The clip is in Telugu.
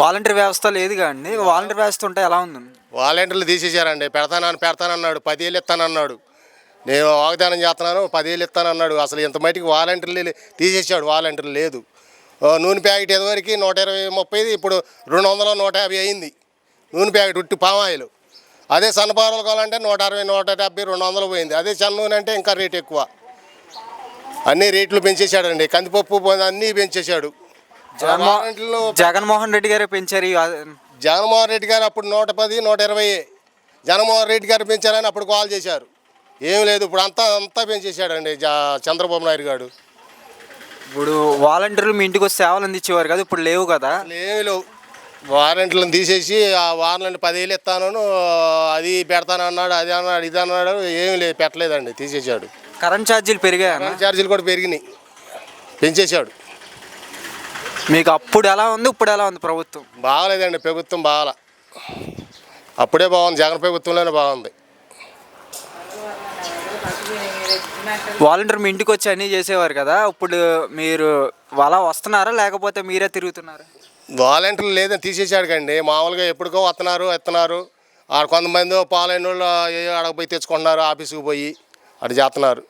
వాలంటీర్ వ్యవస్థ లేదు కానీ వాలంటీర్ వ్యవస్థ ఉంటే ఎలా ఉంది? వాలంటీర్లు తీసేశారండి. పెడతానని పెడతానన్నాడు. పదివేలు ఇస్తానన్నాడు. నేను వాగ్దానం చేస్తున్నాను పదివేలు ఇస్తానన్నాడు. అసలు ఇంత మటుకు వాలంటీర్లు తీసేసాడు వాలంటీర్లు లేదు. నూనె ప్యాకెట్ ఇదివరకు నూట ఇరవై ముప్పై ఇప్పుడు రెండు వందల నూట యాభై అయింది. నూనె ప్యాకెట్ ఉట్టి పామాయిల్. అదే సన్నపారలు కావాలంటే నూట అరవై నూట డెబ్బై రెండు వందలు పోయింది. అదే చన్న నూనె అంటే ఇంకా రేట్ ఎక్కువ. అన్ని రేట్లు పెంచేశాడండి. కందిపప్పు పోయింది అన్నీ పెంచేశాడు. జగన్మోహన్ రెడ్డి గారే పెంచారు ఈ జగన్మోహన్ రెడ్డి గారు అప్పుడు నూట పది నూట ఇరవై. జగన్మోహన్ రెడ్డి గారు పెంచారని అప్పుడు కాల్ చేశారు. ఏం లేదు ఇప్పుడు అంతా అంతా పెంచేశాడండి జా- చంద్రబాబు నాయుడు గారు. ఇప్పుడు వాలంటీర్లు మీ ఇంటికి వచ్చి సేవలు అందించేవారు కదా ఇప్పుడు లేవు కదా. అసలు ఏమీ లేవు. వారంట్లను తీసేసి ఆ వారంటీ పదివేలు ఇస్తాను అది పెడతాను అన్నాడు అది అన్నాడు ఇది అన్నాడు ఏమీ లేదు పెట్టలేదండి తీసేశాడు. కరెంట్ ఛార్జీలు పెరిగాయన్న కరెంట్ ఛార్జీలు కూడా పెరిగినాయి. పెంచేశాడు. మీకు అప్పుడు ఎలా ఉంది ఇప్పుడు ఎలా ఉంది ప్రభుత్వం? బాగలేదండి ప్రభుత్వం బాగాల. అప్పుడే బాగుంది జగన్ ప్రభుత్వంలోనే బాగుంది. వాలంటీర్ మీ ఇంటికి వచ్చి అన్నీ చేసేవారు కదా ఇప్పుడు మీరు అలా వస్తున్నారా లేకపోతే మీరే తిరుగుతున్నారా? వాలంటీర్లు లేదని తీసేసాడు కండి. మామూలుగా ఎప్పటికో వస్తున్నారు ఎత్తున్నారు. ఆడ కొంతమంది పాలైన వాళ్ళు అడగపోయి తెచ్చుకుంటున్నారు ఆఫీస్కి పోయి అటు చేస్తున్నారు.